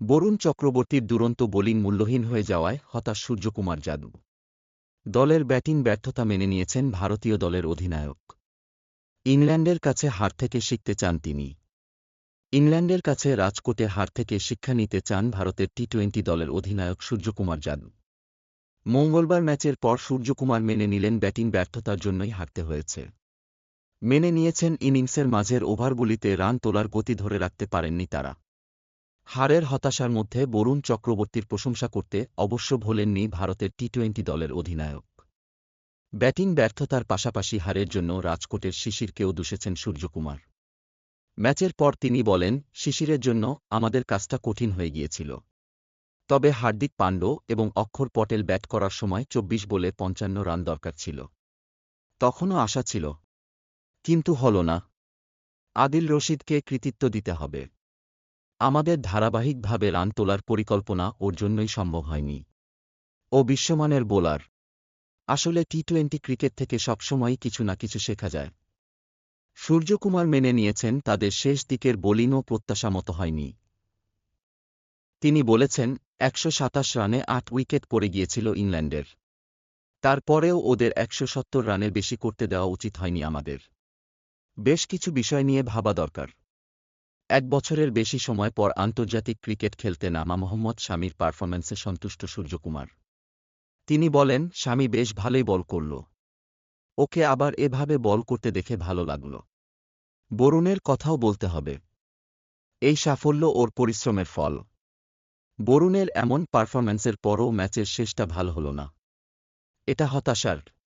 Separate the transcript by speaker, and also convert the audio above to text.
Speaker 1: বরুণ চক্রবর্তীর দুরন্ত বোলিং মূল্যহীন হয়ে যাওয়ায় হতাশ সূর্যকুমার যাদব। দলের ব্যাটিং ব্যর্থতা মেনে নিয়েছেন ভারতীয় দলের অধিনায়ক। ইংল্যান্ডের কাছে হার থেকে শিখতে চান তিনি। ইংল্যান্ডের কাছে রাজকোটে হার থেকে শিক্ষা নিতে চান ভারতের টি টোয়েন্টি দলের অধিনায়ক সূর্যকুমার যাদব। মঙ্গলবার ম্যাচের পর সূর্যকুমার মেনে নিলেন ব্যাটিং ব্যর্থতার জন্যই হারতে হয়েছে। মেনে নিয়েছেন ইনিংসের মাঝের ওভারগুলিতে রান তোলার গতি ধরে রাখতে পারেননি তারা। হারের হতাশার মধ্যে বরুণ চক্রবর্তীর প্রশংসা করতে অবশ্য ভোলেননি ভারতের টি টোয়েন্টি দলের অধিনায়ক। ব্যাটিং ব্যর্থতার পাশাপাশি হারের জন্য রাজকোটের শিশিরকেও দূষেছেন সূর্যকুমার। ম্যাচের পর তিনি বলেন, শিশিরের জন্য আমাদের কাজটা কঠিন হয়ে গিয়েছিল। তবে হার্দিক পাণ্ড এবং অক্ষর পটেল ব্যাট করার সময় চব্বিশ বলে পঞ্চান্ন রান দরকার ছিল। তখনও আশা ছিল। কিন্তু হল না। আদিল রশিদকে কৃতিত্ব দিতে হবে। আমাদের ধারাবাহিকভাবে রান তোলার পরিকল্পনা ওর জন্যই সম্ভব হয়নি। ও বিশ্বমানের বোলার। আসলে টি টোয়েন্টি ক্রিকেট থেকে সবসময়ই কিছু না কিছু শেখা যায়। সূর্যকুমার মেনে নিয়েছেন তাদের শেষ দিকের বোলিংও প্রত্যাশা মতো হয়নি। তিনি বলেছেন, একশো সাতাশ রানে আট উইকেট পড়ে গিয়েছিল ইংল্যান্ডের। তারপরেও ওদের একশো সত্তর রানের বেশি করতে দেওয়া উচিত হয়নি আমাদের। বেশ কিছু বিষয় নিয়ে ভাবা দরকার। এক বছরের বেশি সময় পর আন্তর্জাতিক ক্রিকেট খেলতে নামা মোহাম্মদ শামির পারফরম্যান্সে সন্তুষ্ট সূর্যকুমার। তিনি বলেন স্বামী বেশ ভালোই বল করল। ওকে আবার এভাবে বল করতে দেখে ভালো লাগল। বরুণের কথাও বলতে হবে। এই সাফল্য ওর পরিশ্রমের ফল। বরুণের এমন পারফরম্যান্সের পরও ম্যাচের শেষটা ভালো হল না। এটা হতাশার।